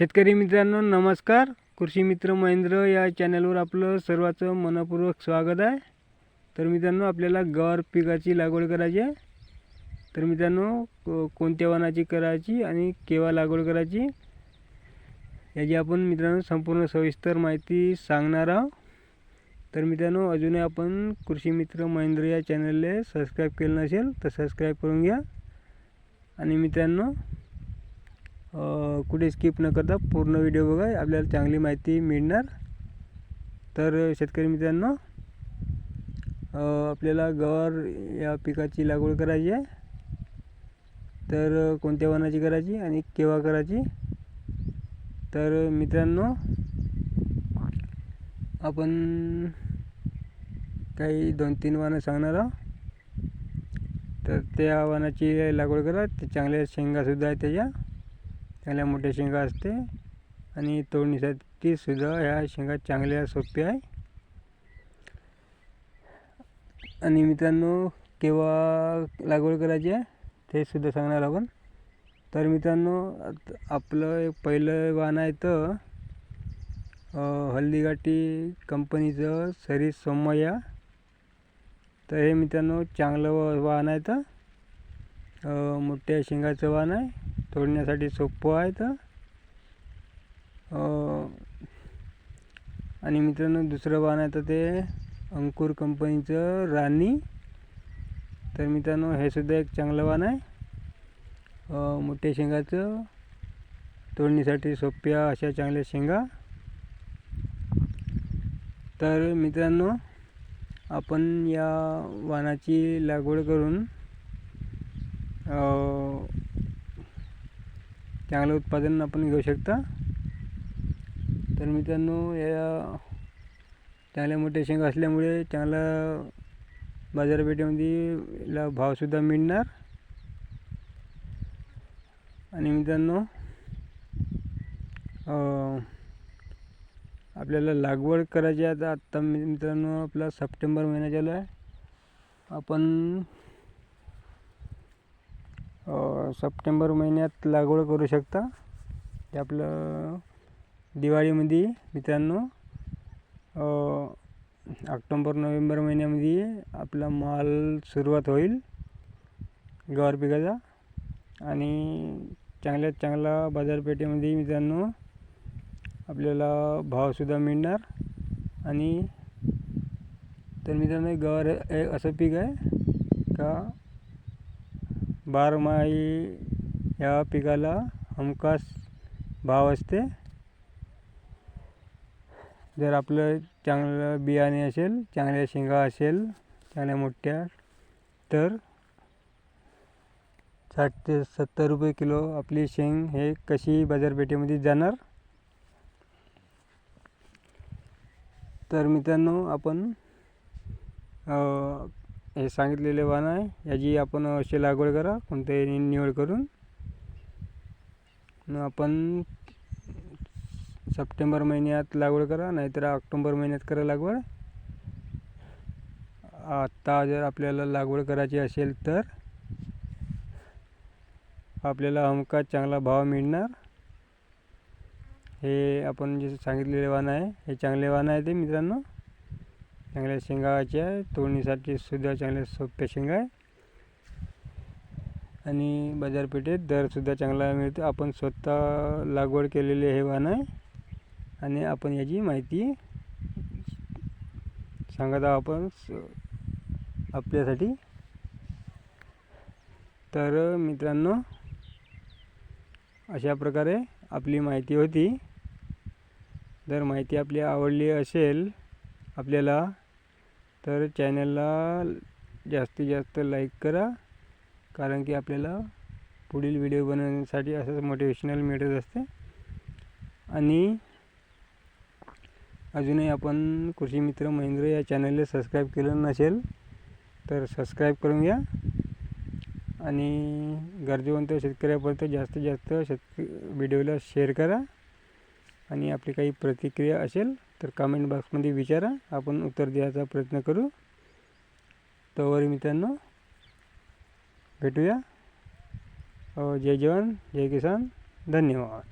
शेतकरी मित्रांनो नमस्कार. कृषी मित्र महेंद्र या चॅनलवर आपलं सर्वाचं मनपूर्वक स्वागत आहे. तर मित्रांनो आपल्याला गवार पिकाची लागवड करायची आहे. तर मित्रांनो कोणत्या वाणाची करायची आणि केव्हा लागवड करायची याची आपण मित्रांनो संपूर्ण सविस्तर माहिती सांगणार आहोत. तर मित्रांनो अजूनही आपण कृषी मित्र महेंद्र या चॅनलला सबस्क्राईब केलं नसेल तर सबस्क्राईब करून घ्या. आणि मित्रांनो कुठे स्किप न करता पूर्ण व्हिडिओ बघा. आपल्याला चांगली माहिती मिळणार. तर शेतकरी मित्रांनो आपल्याला गवार या पिकाची लागवड करायची आहे. तर कोणत्या वाणाची करायची आणि केव्हा करायची? तर मित्रांनो आपण काही दोन तीन वाणं सांगणार आहोत. तर त्या वानाची लागवड करा. ते चांगल्या शेंगासुद्धा आहे त्याच्या. चांगल्या मोठ्या शेंगा असते. आणि तोडणीसाठी सुद्धा ह्या शेंगा चांगल्या सोप्या आहे. आणि मित्रांनो केव्हा लागवड करायची आहे ते सुद्धा सांगणार आपण. तर मित्रांनो आपलं एक पहिलं वाहन आहे तर हल्दीघाटी कंपनीचं सरी सोमय्या. तर हे मित्रांनो चांगलं वाहन आहे तर मोठ्या शेंगाचं वाहन आहे. तोडण्यासाठी सोपं आहे तर. आणि मित्रांनो दुसरं वाण आहे तर ते अंकुर कंपनीचं राणी. तर मित्रांनो हे सुद्धा एक चांगलं वाण आहे. मोठ्या शेंगाचं. तोडणीसाठी सोप्या अशा चांगल्या शेंगा. तर मित्रांनो आपण या वाणाची लागवड करून चांगलं उत्पादन आपण घेऊ शकता. तर मित्रांनो या चांगल्या मोठ्या शेंगा असल्यामुळे चांगला बाजारपेठेमध्ये ला भावसुद्धा मिळणार. आणि मित्रांनो आपल्याला लागवड करायची आहे आता. आत्ता मी- मित्रांनो आपला सप्टेंबर महिना चालू आहे. आपण सप्टेंबर महिन्यात लागवड करू शकता. ते आपलं दिवाळीमध्ये मित्रांनो ऑक्टोंबर नोव्हेंबर महिन्यामध्ये आपला माल सुरुवात होईल गवार पिकाचा. आणि चांगल्यात चांगला बाजारपेठेमध्ये मित्रांनो आपल्याला भावसुद्धा मिळणार. आणि तर मित्रांनो गवार हे असं पीक आहे का बारमाही या पिकाला हमखास भाव असते. जर आपलं चांगलं बियाणे असेल चांगल्या शेंगा असेल चांगल्या मोठ्या तर साठ ते सत्तर रुपये किलो आपली शेंग हे कशी बाजारपेठेमध्ये जाणार? तर मित्रांनो आपण हे सांगितलेले वाण आहे. याची आपण अशी लागवड करा. कोणत्याही निवड करून. मग आपण सप्टेंबर महिन्यात लागवड करा नाहीतर ऑक्टोंबर महिन्यात करा लागवड. आत्ता जर आपल्याला लागवड करायची असेल तर आपल्याला हमखास चांगला भाव मिळणार. हे आपण जे सांगितलेले वाण आहे हे चांगले वाण आहे ते मित्रांनो. चांगल्या शेंगाचे आहे तोडणीसाठी सुद्धा चांगल्या सोप्या शेंगा आहे. आणि बाजारपेठेत दरसुद्धा चांगला मिळतो. आपण स्वतः लागवड केलेले हे वाहन आहे. आणि आपण याची माहिती सांगत आहोत आपण स- आपल्यासाठी. तर मित्रांनो अशा प्रकारे आपली माहिती होती. जर माहिती आपली आवडली असेल आपल्याला तर चॅनलला जास्तीत जास्त लाईक करा कारण की आपल्याला पुढील व्हिडिओ बनवण्यासाठी असंच मोटिवेशनल मिळत असते. आणि अजूनही आपण कृषी मित्र महेंद्र या चॅनलला सबस्क्राईब केलं नसेल तर सबस्क्राईब करून घ्या. आणि गरजेवंत शेतकऱ्यापर्यंत जास्तीत जास्त शेतक व्हिडिओला शेअर करा. आणि आपली काही प्रतिक्रिया असेल तर कमेंट बॉक्समध्ये विचारा. आपण उत्तर द्यायचा प्रयत्न करू. तोवर मित्रांनो भेटूया. जय जवान जय किसान. धन्यवाद.